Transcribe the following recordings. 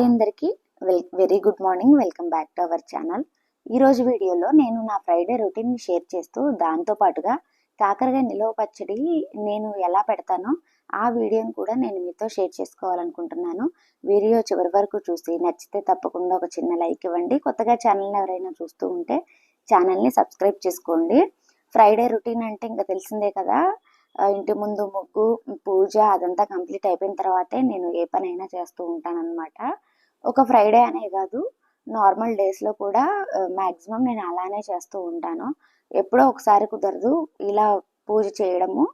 Hi అందరికీ. Well very good morning. Welcome back to our channel. ఈరోజు వీడియోలో నేను నా ఫ్రైడే రొటీన్ని షేర్ చేస్తూ దాంతో పాటుగా కాకరకాయ నిలవ పచ్చడి నేను ఎలా పెడతానో ఆ వీడియోని కూడా నేను మీతో షేర్ చేసుకోవాలనుకుంటున్నాను. వీడియో చివరి వరకు చూసి నచ్చితే తప్పకుండా ఒక చిన్న లైక్ ఇవ్వండి. కొత్తగా ఛానల్ని ఎవరైనా చూస్తూ ఉంటే ఛానల్ని సబ్స్క్రైబ్ చేసుకోండి. ఫ్రైడే రొటీన్ అంటే ఇంకా తెలిసిందే కదా. ఇంటి ముందు ముగ్గు పూజ అదంతా కంప్లీట్ అయిపోయిన తర్వాతే నేను ఏ పనైనా చేస్తూ ఉంటానన్నమాట. ఒక ఫ్రైడే అనే కాదు నార్మల్ డేస్లో కూడా మ్యాక్సిమం నేను అలానే చేస్తూ ఉంటాను. ఎప్పుడో ఒకసారి కుదరదు ఇలా పూజ చేయడము.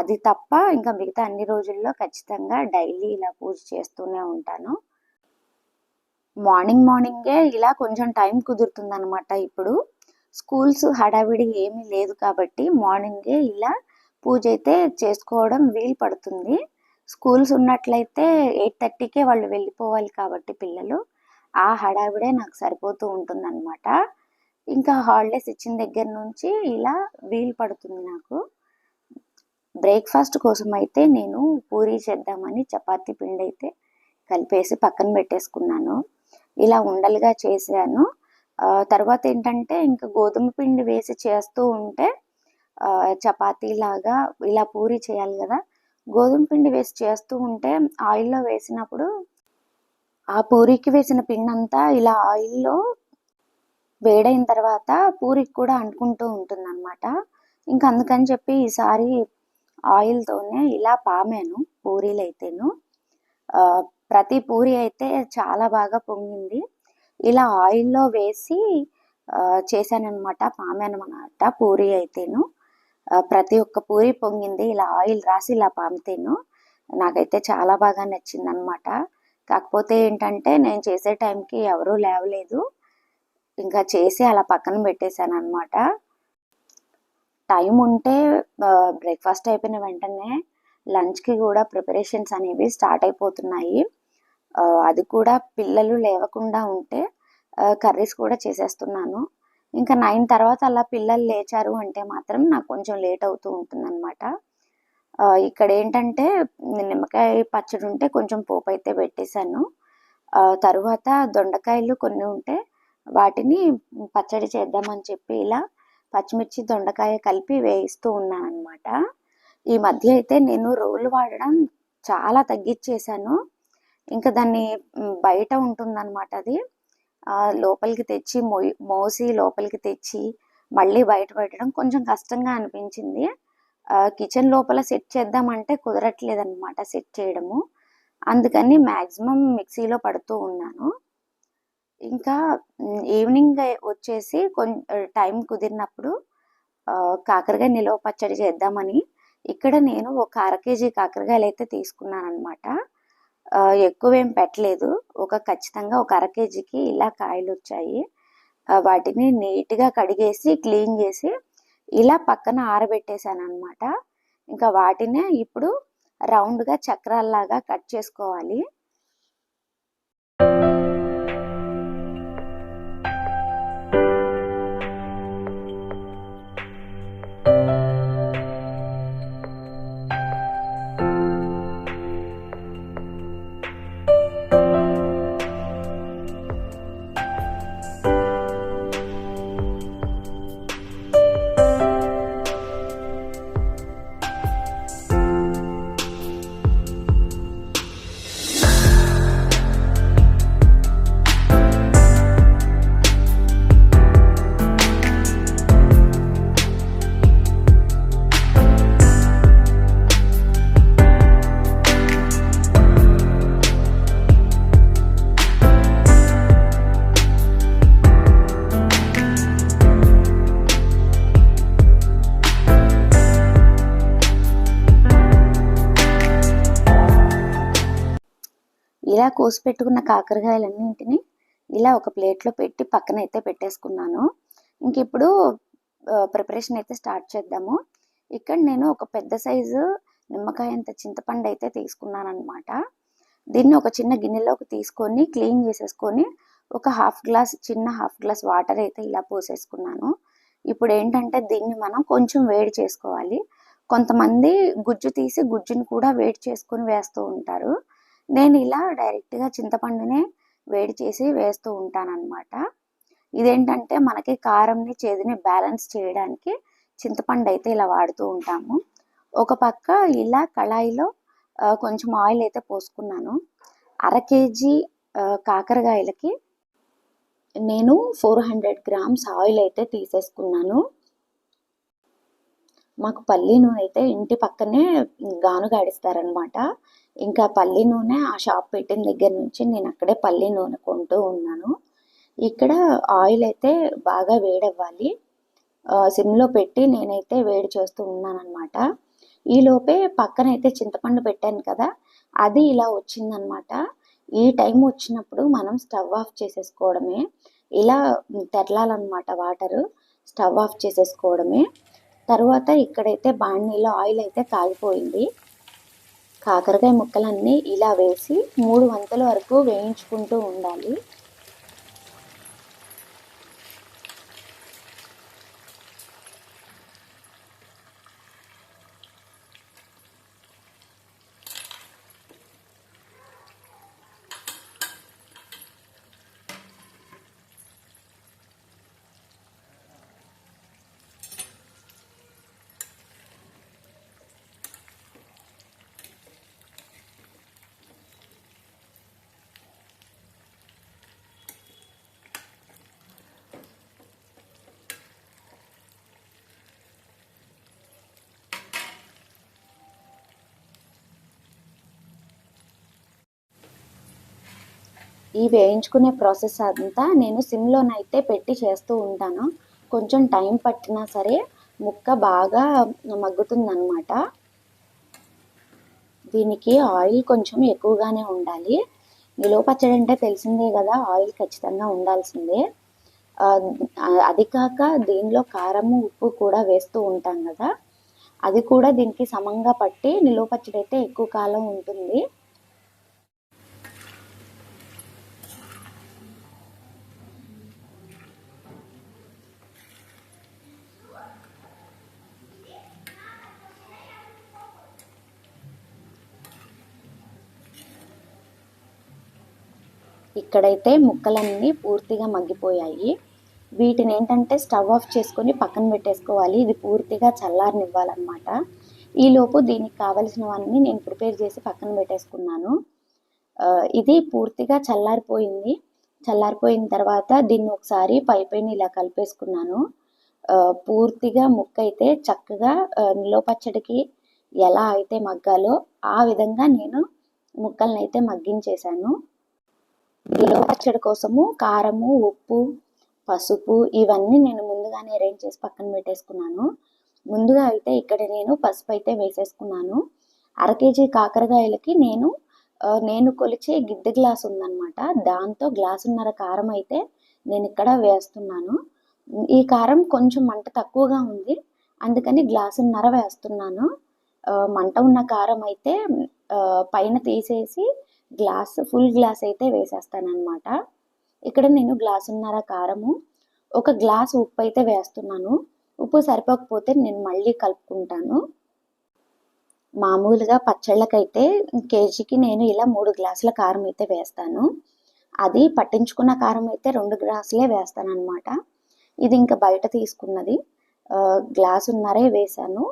అది తప్ప ఇంకా మిగతా అన్ని రోజుల్లో ఖచ్చితంగా డైలీ ఇలా పూజ చేస్తూనే ఉంటాను. మార్నింగ్ మార్నింగే ఇలా కొంచెం టైం కుదురుతుందనమాట ఇప్పుడు. స్కూల్స్ హడావిడి ఏమీ లేదు కాబట్టి మార్నింగే ఇలా పూజ అయితే చేసుకోవడం వీలు పడుతుంది. స్కూల్స్ ఉన్నట్లయితే ఎయిట్ థర్టీకే వాళ్ళు వెళ్ళిపోవాలి కాబట్టి పిల్లలు. ఆ హడావిడే నాకు సరిపోతూ ఉంటుందన్నమాట. ఇంకా హాలిడేస్ ఇచ్చిన దగ్గర నుంచి ఇలా వీలు పడుతుంది నాకు. బ్రేక్ఫాస్ట్ కోసం అయితే నేను పూరీ చేద్దామని చపాతీ పిండి అయితే కలిపేసి పక్కన పెట్టేసుకున్నాను. ఇలా ఉండలుగా చేశాను. తర్వాత ఏంటంటే ఇంకా గోధుమ పిండి వేసి చేస్తూ ఉంటే చపాతీ లాగా ఇలా పూరి చేయాలి కదా గోధుమ పిండి వేసి చేస్తూ ఉంటే ఆయిల్లో వేసినప్పుడు ఆ పూరికి వేసిన పిండి అంతా ఇలా ఆయిల్లో వేడైన తర్వాత పూరికి కూడా అంటుకుంటూ ఉంటుంది అనమాట ఇంకా అందుకని చెప్పి ఈసారి ఆయిల్తోనే ఇలా పామాను పూరీలు అయితేను ప్రతి పూరి అయితే చాలా బాగా పొంగింది. ఇలా ఆయిల్లో వేసి చేశానమాట చేశానన్నమాట పామాను అనమాట పూరి అయితేను. ప్రతి ఒక్క పూరి పొంగింది. ఇలా ఆయిల్ రాసి ఇలా పామితేను. నాకైతే చాలా బాగా నచ్చింది అనమాట కాకపోతే ఏంటంటే నేను చేసే టైంకి ఎవరూ లేవలేదు. ఇంకా చేసి అలా పక్కన పెట్టేశాను అనమాట టైం ఉంటే బ్రేక్ఫాస్ట్ అయిపోయిన వెంటనే లంచ్కి కూడా ప్రిపరేషన్స్ అనేవి స్టార్ట్ అయిపోతున్నాయి. అది కూడా పిల్లలు లేవకుండా ఉంటే కర్రీస్ కూడా చేసేస్తున్నాను. ఇంకా నైన్ తర్వాత అలా పిల్లలు లేచారు అంటే మాత్రం నాకు కొంచెం లేట్ అవుతూ ఉంటుందన్నమాట. ఇక్కడ ఏంటంటే నిమ్మకాయ పచ్చడి ఉంటే కొంచెం పోపు అయితే పెట్టేశాను. తరువాత దొండకాయలు కొన్ని ఉంటే వాటిని పచ్చడి చేద్దామని చెప్పి ఇలా పచ్చిమిర్చి దొండకాయ కలిపి వేయిస్తూ ఉన్నాను అనమాట ఈ మధ్య అయితే నేను రోలు వాడడం చాలా తగ్గించేశాను. ఇంకా దాన్ని బయట ఉంటుందన్నమాట అది. లోపలికి తెచ్చి మోయి మోసి లోపలికి తెచ్చి మళ్ళీ బయట పెట్టడం కొంచెం కష్టంగా అనిపించింది. కిచెన్ లోపల సెట్ చేద్దామంటే కుదరట్లేదు అనమాట సెట్ చేయడము. అందుకని మ్యాక్సిమం మిక్సీలో పడుతూ ఉన్నాను. ఇంకా ఈవినింగ్ వచ్చేసి కొంచెం టైం కుదిరినప్పుడు కాకరగా కాకరకాయ నిలవ పచ్చడి చేద్దామని ఇక్కడ నేను ఒక అర కేజీ కాకరకాయలు అయితే తీసుకున్నాను అనమాట ఎక్కువేం పెట్టలేదు. ఒక ఖచ్చితంగా ఒక అర కేజీకి ఇలా కాయలు వచ్చాయి వాటిని నీట్గా కడిగేసి క్లీన్ చేసి ఇలా పక్కన ఆరబెట్టేశాను అనమాట ఇంకా వాటినే ఇప్పుడు రౌండ్గా చక్రాల్లాగా కట్ చేసుకోవాలి. కోసి పెట్టుకున్న కాకరకాయలన్నింటినీ ఇలా ఒక ప్లేట్లో పెట్టి పక్కన అయితే పెట్టేసుకున్నాను. ఇంక ఇప్పుడు ప్రిపరేషన్ అయితే స్టార్ట్ చేద్దాము. ఇక్కడ నేను ఒక పెద్ద సైజు నిమ్మకాయ అంత చింతపండు అయితే తీసుకున్నాను అనమాట దీన్ని ఒక చిన్న గిన్నెలోకి తీసుకొని క్లీన్ చేసేసుకొని ఒక హాఫ్ గ్లాస్ చిన్న హాఫ్ గ్లాస్ వాటర్ అయితే ఇలా పోసేసుకున్నాను. ఇప్పుడు ఏంటంటే దీన్ని మనం కొంచెం వేడి చేసుకోవాలి. కొంతమంది గుజ్జు తీసి గుజ్జుని కూడా వేడి చేసుకొని వేస్తూ ఉంటారు. నేను ఇలా డైరెక్ట్గా చింతపండునే వేడి చేసి వేస్తూ ఉంటానన్నమాట. ఇదేంటంటే మనకి కారంని చేదుని బ్యాలెన్స్ చేయడానికి చింతపండు అయితే ఇలా వాడుతూ ఉంటాము. ఒక పక్క ఇలా కళాయిలో కొంచెం ఆయిల్ అయితే పోసుకున్నాను. అర కేజీ కాకరకాయలకి నేను ఫోర్ హండ్రెడ్ గ్రామ్స్ ఆయిల్ అయితే తీసేసుకున్నాను. మాకు పల్లి నూనె అయితే ఇంటి పక్కనే గానుగాడిస్తారనమాట ఇంకా పల్లి నూనె ఆ షాప్ పెట్టిన దగ్గర నుంచి నేను అక్కడే పల్లి నూనె కొంటూ ఉన్నాను. ఇక్కడ ఆయిల్ అయితే బాగా వేడవ్వాలి. సిమ్లో పెట్టి నేనైతే వేడి చేస్తూ ఉన్నాను అనమాట ఈలోపే పక్కనైతే చింతపండు పెట్టాను కదా అది ఇలా వచ్చిందనమాట ఈ టైం వచ్చినప్పుడు మనం స్టవ్ ఆఫ్ చేసేసుకోవడమే. ఇలా తెరలాలన్నమాట వాటరు స్టవ్ ఆఫ్ చేసేసుకోవడమే. తర్వాత ఇక్కడైతే బాణీలో ఆయిల్ అయితే కాగిపోయింది కాకరకాయ ముక్కలన్నీ ఇలా వేసి మూడు వంతుల వరకు వేయించుకుంటూ ఉండాలి. ఈ వేయించుకునే ప్రాసెస్ అంతా నేను సిమ్లోనైతే పెట్టి చేస్తూ ఉంటాను. కొంచెం టైం పట్టినా సరే ముక్క బాగా మగ్గుతుందన్నమాట. దీనికి ఆయిల్ కొంచెం ఎక్కువగానే ఉండాలి. నిలువ పచ్చడి అంటే తెలిసిందే కదా ఆయిల్ ఖచ్చితంగా ఉండాల్సిందే. అది కాక దీనిలో కారము ఉప్పు కూడా వేస్తూ ఉంటాం కదా. అది కూడా దీనికి సమంగా పట్టి నిలువ పచ్చడి అయితే ఎక్కువ కాలం ఉంటుంది. ఇక్కడైతే ముక్కలన్నీ పూర్తిగా మగ్గిపోయాయి. వీటిని ఏంటంటే స్టవ్ ఆఫ్ చేసుకొని పక్కన పెట్టేసుకోవాలి. ఇది పూర్తిగా చల్లారనివ్వాలన్నమాట. ఈలోపు దీనికి కావలసినవన్నీ నేను ప్రిపేర్ చేసి పక్కన పెట్టేసుకున్నాను. ఇది పూర్తిగా చల్లారిపోయింది. చల్లారిపోయిన తర్వాత దీన్ని ఒకసారి పై పైన ఇలా కలిపేసుకున్నాను. పూర్తిగా ముక్క అయితే చక్కగా నిలో పచ్చడికి ఎలా అయితే మగ్గాలో ఆ విధంగా నేను ముక్కల్ని అయితే మగ్గించేశాను. నిలువ పచ్చడి కోసము కారము ఉప్పు పసుపు ఇవన్నీ నేను ముందుగానే అరేంజ్ చేసి పక్కన పెట్టేసుకున్నాను. ముందుగా అయితే ఇక్కడ నేను పసుపు అయితే వేసేసుకున్నాను. అర కేజీ కాకరకాయలకి నేను నేను కొలిచే గిద్దె గ్లాస్ ఉందన్నమాట. దాంతో గ్లాసున్నర కారం అయితే నేను ఇక్కడ వేస్తున్నాను. ఈ కారం కొంచెం మంట తక్కువగా ఉంది. అందుకని గ్లాసున్నర వేస్తున్నాను. మంట ఉన్న కారం అయితే పైన తీసేసి గ్లాస్ ఫుల్ గ్లాస్ అయితే వేసేస్తాను అనమాట ఇక్కడ నేను గ్లాసున్నర కారము ఒక గ్లాస్ ఉప్పు అయితే వేస్తున్నాను. ఉప్పు సరిపోకపోతే నేను మళ్ళీ కలుపుకుంటాను. మామూలుగా పచ్చళ్ళకైతే కేజీకి నేను ఇలా మూడు గ్లాసుల కారం అయితే వేస్తాను. అది పట్టించుకున్న కారం అయితే రెండు గ్లాసులే వేస్తాను అనమాట ఇది ఇంకా బయట తీసుకున్నది. గ్లాసున్నరే వేశాను.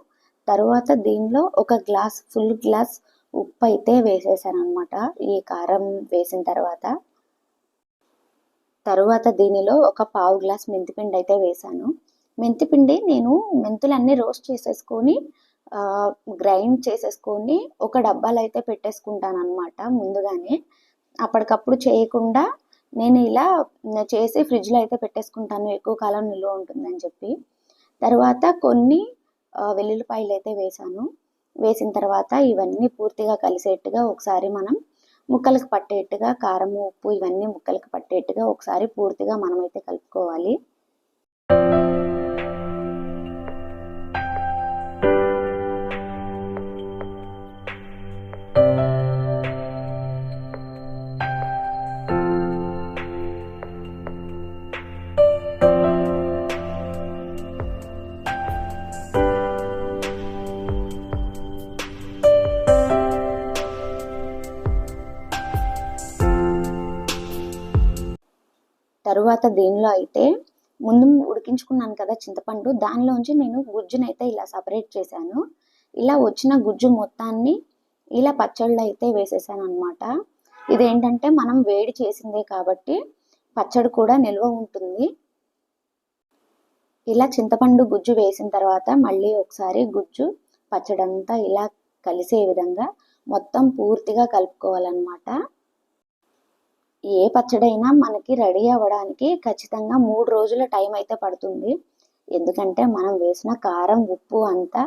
తరువాత దీనిలో ఒక గ్లాస్ ఫుల్ గ్లాస్ ఉప్పు అయితే వేసేసాను అనమాట ఈ కారం వేసిన తర్వాత తరువాత దీనిలో ఒక పావు గ్లాస్ మెంతిపిండి అయితే వేశాను మెంతిపిండి నేను మెంతులన్నీ రోస్ట్ చేసేసుకొని గ్రైండ్ చేసేసుకొని ఒక డబ్బాలో అయితే పెట్టేసుకుంటాను అనమాట ముందుగానే. అప్పటికప్పుడు చేయకుండా నేను ఇలా చేసి ఫ్రిడ్జ్లో అయితే పెట్టేసుకుంటాను. ఎక్కువ కాలం నిల్వ ఉంటుందని చెప్పి. తర్వాత కొన్ని వెల్లుల్లిపాయలు అయితే వేసాను. వేసిన తర్వాత ఇవన్నీ పూర్తిగా కలిసేట్టుగా ఒకసారి మనం ముక్కలకు పట్టేట్టుగా కారము ఉప్పు ఇవన్నీ ముక్కలకు పట్టేట్టుగా ఒకసారి పూర్తిగా మనమైతే కలుపుకోవాలి. తర్వాత దీనిలో అయితే ముందు ఉడికించుకున్నాను కదా చింతపండు దానిలోంచి నేను గుజ్జునైతే ఇలా సపరేట్ చేశాను. ఇలా వచ్చిన గుజ్జు మొత్తాన్ని ఇలా పచ్చళ్ళు అయితే వేసేసాను అనమాట ఇదేంటంటే మనం వేడి చేసిందే కాబట్టి పచ్చడి కూడా నిల్వ ఉంటుంది. ఇలా చింతపండు గుజ్జు వేసిన తర్వాత మళ్ళీ ఒకసారి గుజ్జు పచ్చడంతా ఇలా కలిసే విధంగా మొత్తం పూర్తిగా కలుపుకోవాలన్నమాట. ఏ పచ్చడైనా మనకి రెడీ అవ్వడానికి ఖచ్చితంగా మూడు రోజుల టైం అయితే పడుతుంది. ఎందుకంటే మనం వేసిన కారం ఉప్పు అంతా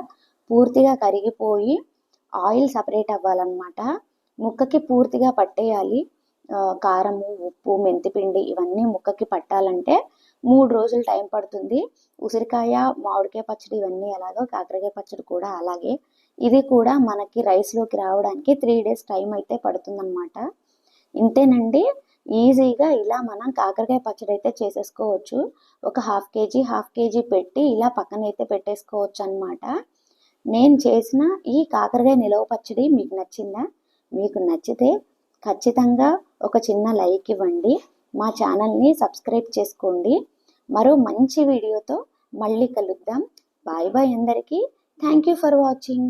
పూర్తిగా కరిగిపోయి ఆయిల్ సపరేట్ అవ్వాలన్నమాట. ముక్కకి పూర్తిగా పట్టేయాలి. కారము ఉప్పు మెంతిపిండి ఇవన్నీ ముక్కకి పట్టాలంటే మూడు రోజులు టైం పడుతుంది. ఉసిరికాయ మామిడికాయ పచ్చడి ఇవన్నీ ఎలాగో కాకరకాయ పచ్చడి కూడా అలాగే. ఇది కూడా మనకి రైస్లోకి రావడానికి త్రీ డేస్ టైం అయితే పడుతుందన్నమాట. ఇంతేనండి. ఈజీగా ఇలా మనం కాకరకాయ పచ్చడి అయితే చేసేసుకోవచ్చు. ఒక హాఫ్ కేజీ హాఫ్ కేజీ పెట్టి ఇలా పక్కన అయితే పెట్టేసుకోవచ్చు అనమాట నేను చేసిన ఈ కాకరకాయ నిలవ పచ్చడి మీకు నచ్చిందా? మీకు నచ్చితే ఖచ్చితంగా ఒక చిన్న లైక్ ఇవ్వండి. మా ఛానల్ని సబ్స్క్రైబ్ చేసుకోండి. మరో మంచి వీడియోతో మళ్ళీ కలుద్దాం. బాయ్ బాయ్ అందరికీ. Thank you for watching.